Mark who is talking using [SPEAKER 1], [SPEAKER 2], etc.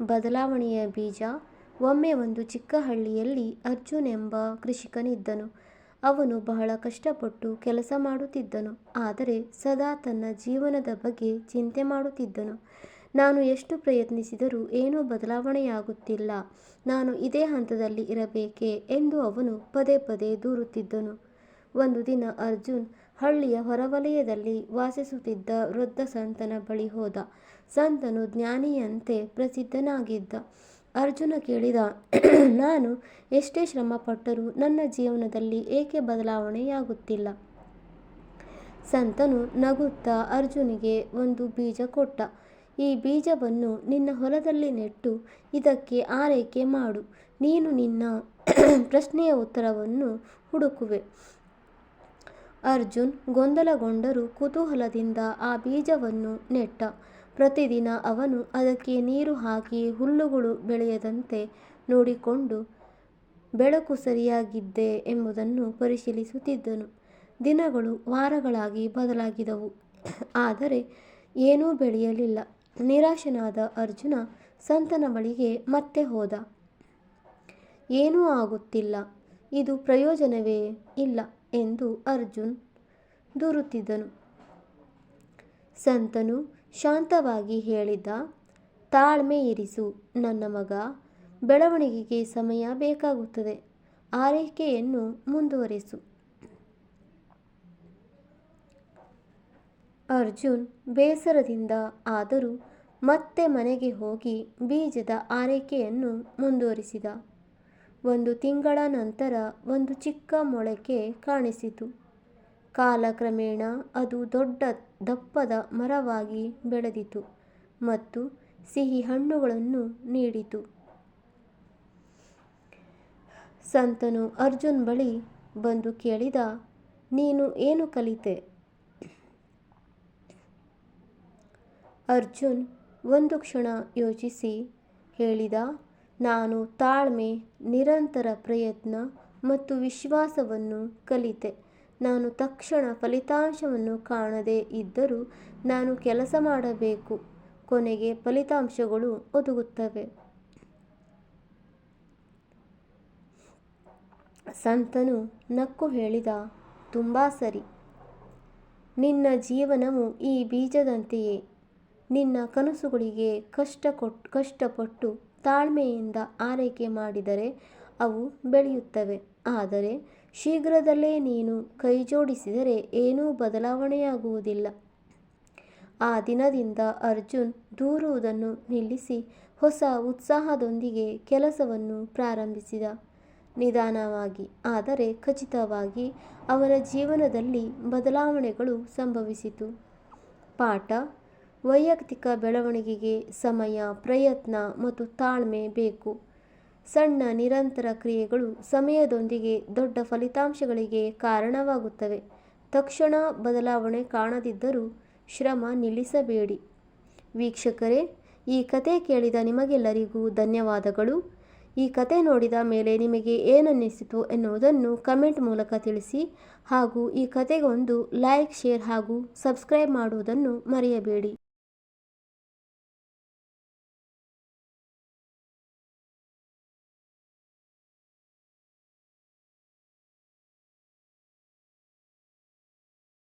[SPEAKER 1] ಬದಲಾವಣೆಯ ಬೀಜ ಒಮ್ಮೆ ಒಂದು ಚಿಕ್ಕ ಹಳ್ಳಿಯಲ್ಲಿ ಅರ್ಜುನ್ ಎಂಬ ಕೃಷಿಕನಿದ್ದನು. ಅವನು ಬಹಳ ಕಷ್ಟಪಟ್ಟು ಕೆಲಸ ಮಾಡುತ್ತಿದ್ದನು, ಆದರೆ ಸದಾ ತನ್ನ ಜೀವನದ ಬಗ್ಗೆ ಚಿಂತೆ ಮಾಡುತ್ತಿದ್ದನು. ನಾನು ಎಷ್ಟು ಪ್ರಯತ್ನಿಸಿದರೂ ಏನೂ ಬದಲಾವಣೆಯಾಗುತ್ತಿಲ್ಲ, ನಾನು ಇದೇ ಹಂತದಲ್ಲಿ ಇರಬೇಕೆ ಎಂದು ಅವನು ಪದೇ ಪದೇ ದೂರುತ್ತಿದ್ದನು. ಒಂದು ದಿನ ಅರ್ಜುನ್ ಹಳ್ಳಿಯ ಹೊರವಲಯದಲ್ಲಿ ವಾಸಿಸುತ್ತಿದ್ದ ವೃದ್ಧ ಸಂತನ ಬಳಿ ಹೋದ. ಸಂತನು ಜ್ಞಾನಿಯಂತೆ ಪ್ರಸಿದ್ಧನಾಗಿದ್ದ. ಅರ್ಜುನ ಕೇಳಿದ, ನಾನು ಎಷ್ಟೇ ಶ್ರಮಪಟ್ಟರೂ ನನ್ನ ಜೀವನದಲ್ಲಿ ಏಕೆ ಬದಲಾವಣೆಯಾಗುತ್ತಿಲ್ಲ. ಸಂತನು ನಗುತ್ತಾ ಅರ್ಜುನಿಗೆ ಒಂದು ಬೀಜ ಕೊಟ್ಟ. ಈ ಬೀಜವನ್ನು ನಿನ್ನ ಹೊಲದಲ್ಲಿ ನೆಟ್ಟು ಇದಕ್ಕೆ ಆರೈಕೆ ಮಾಡು, ನೀನು ನಿನ್ನ ಪ್ರಶ್ನೆಯ ಉತ್ತರವನ್ನು ಹುಡುಕುವೆ. ಅರ್ಜುನ್ ಗೊಂದಲಗೊಂಡರೂ ಕುತೂಹಲದಿಂದ ಆ ಬೀಜವನ್ನು ನೆಟ್ಟ. ಪ್ರತಿದಿನ ಅವನು ಅದಕ್ಕೆ ನೀರು ಹಾಕಿ ಹುಲ್ಲುಗಳು ಬೆಳೆಯದಂತೆ ನೋಡಿಕೊಂಡು ಬೆಳಕು ಸರಿಯಾಗಿದ್ದೆ ಎಂಬುದನ್ನು ಪರಿಶೀಲಿಸುತ್ತಿದ್ದನು. ದಿನಗಳು ವಾರಗಳಾಗಿ ಬದಲಾಗಿದವು, ಆದರೆ ಏನೂ ಬೆಳೆಯಲಿಲ್ಲ. ನಿರಾಶನಾದ ಅರ್ಜುನ ಸಂತನ ಬಳಿಗೆ ಮತ್ತೆ ಹೋದ. ಏನೂ ಆಗುತ್ತಿಲ್ಲ, ಇದು ಪ್ರಯೋಜನವೇ ಇಲ್ಲ ಎಂದು ಅರ್ಜುನ್ ದೂರುತ್ತಿದ್ದನು. ಸಂತನು ಶಾಂತವಾಗಿ ಹೇಳಿದ, ತಾಳ್ಮೆ ಇರಿಸು ನನ್ನ ಮಗ, ಬೆಳವಣಿಗೆಗೆ ಸಮಯ ಬೇಕಾಗುತ್ತದೆ, ಆರೈಕೆಯನ್ನು ಮುಂದುವರಿಸು. ಅರ್ಜುನ್ ಬೇಸರದಿಂದ ಆದರೂ ಮತ್ತೆ ಮನೆಗೆ ಹೋಗಿ ಬೀಜದ ಆರೈಕೆಯನ್ನು ಮುಂದುವರಿಸಿದ. ಒಂದು ತಿಂಗಳ ನಂತರ ಒಂದು ಚಿಕ್ಕ ಮೊಳಕೆ ಕಾಣಿಸಿತು. ಕಾಲಕ್ರಮೇಣ ಅದು ದೊಡ್ಡ ದಪ್ಪದ ಮರವಾಗಿ ಬೆಳೆದಿತು ಮತ್ತು ಸಿಹಿ ಹಣ್ಣುಗಳನ್ನು ನೀಡಿತು. ಸಂತನು ಅರ್ಜುನ್ ಬಳಿ ಬಂದು ಕೇಳಿದ, ನೀನು ಏನು ಕಲಿತೆ. ಅರ್ಜುನ್ ಒಂದು ಕ್ಷಣ ಯೋಚಿಸಿ ಹೇಳಿದ, ನಾನು ತಾಳ್ಮೆ, ನಿರಂತರ ಪ್ರಯತ್ನ ಮತ್ತು ವಿಶ್ವಾಸವನ್ನು ಕಲಿತೆ. ನಾನು ತಕ್ಷಣ ಫಲಿತಾಂಶವನ್ನು ಕಾಣದೇ ಇದ್ದರೂ ನಾನು ಕೆಲಸ ಮಾಡಬೇಕು, ಕೊನೆಗೆ ಫಲಿತಾಂಶಗಳು ಒದಗುತ್ತವೆ. ಸಂತನು ನಕ್ಕು ಹೇಳಿದ, ತುಂಬ ಸರಿ, ನಿನ್ನ ಜೀವನವು ಈ ಬೀಜದಂತೆಯೇ. ನಿನ್ನ ಕನಸುಗಳಿಗೆ ಕಷ್ಟ ಕಷ್ಟಪಟ್ಟು ತಾಳ್ಮೆಯಿಂದ ಆರೈಕೆ ಮಾಡಿದರೆ ಅವು ಬೆಳೆಯುತ್ತವೆ. ಆದರೆ ಶೀಘ್ರದಲ್ಲೇ ನೀನು ಕೈಜೋಡಿಸಿದರೆ ಏನೂ ಬದಲಾವಣೆಯಾಗುವುದಿಲ್ಲ. ಆ ದಿನದಿಂದ ಅರ್ಜುನ್ ದೂರುವುದನ್ನು ನಿಲ್ಲಿಸಿ ಹೊಸ ಉತ್ಸಾಹದೊಂದಿಗೆ ಕೆಲಸವನ್ನು ಪ್ರಾರಂಭಿಸಿದ. ನಿಧಾನವಾಗಿ, ಆದರೆ ಖಚಿತವಾಗಿ ಅವನ ಜೀವನದಲ್ಲಿ ಬದಲಾವಣೆಗಳು ಸಂಭವಿಸಿತು. ಪಾಠ ವೈಯಕ್ತಿಕ ಬೆಳವಣಿಗೆಗೆ ಸಮಯ, ಪ್ರಯತ್ನ ಮತ್ತು ತಾಳ್ಮೆ ಬೇಕು. ಸಣ್ಣ ನಿರಂತರ ಕ್ರಿಯೆಗಳು ಸಮಯದೊಂದಿಗೆ ದೊಡ್ಡ ಫಲಿತಾಂಶಗಳಿಗೆ ಕಾರಣವಾಗುತ್ತವೆ. ತಕ್ಷಣ ಬದಲಾವಣೆ ಕಾಣದಿದ್ದರೂ ಶ್ರಮ ನಿಲ್ಲಿಸಬೇಡಿ. ವೀಕ್ಷಕರೇ, ಈ ಕತೆ ಕೇಳಿದ ನಿಮಗೆಲ್ಲರಿಗೂ ಧನ್ಯವಾದಗಳು. ಈ ಕತೆ ನೋಡಿದ ಮೇಲೆ ನಿಮಗೆ ಏನನ್ನಿಸಿತು ಎನ್ನುವುದನ್ನು ಕಮೆಂಟ್ ಮೂಲಕ ತಿಳಿಸಿ ಹಾಗೂ ಈ ಕತೆಗೊಂದು ಲೈಕ್, ಶೇರ್ ಹಾಗೂ ಸಬ್ಸ್ಕ್ರೈಬ್ ಮಾಡುವುದನ್ನು ಮರೆಯಬೇಡಿ.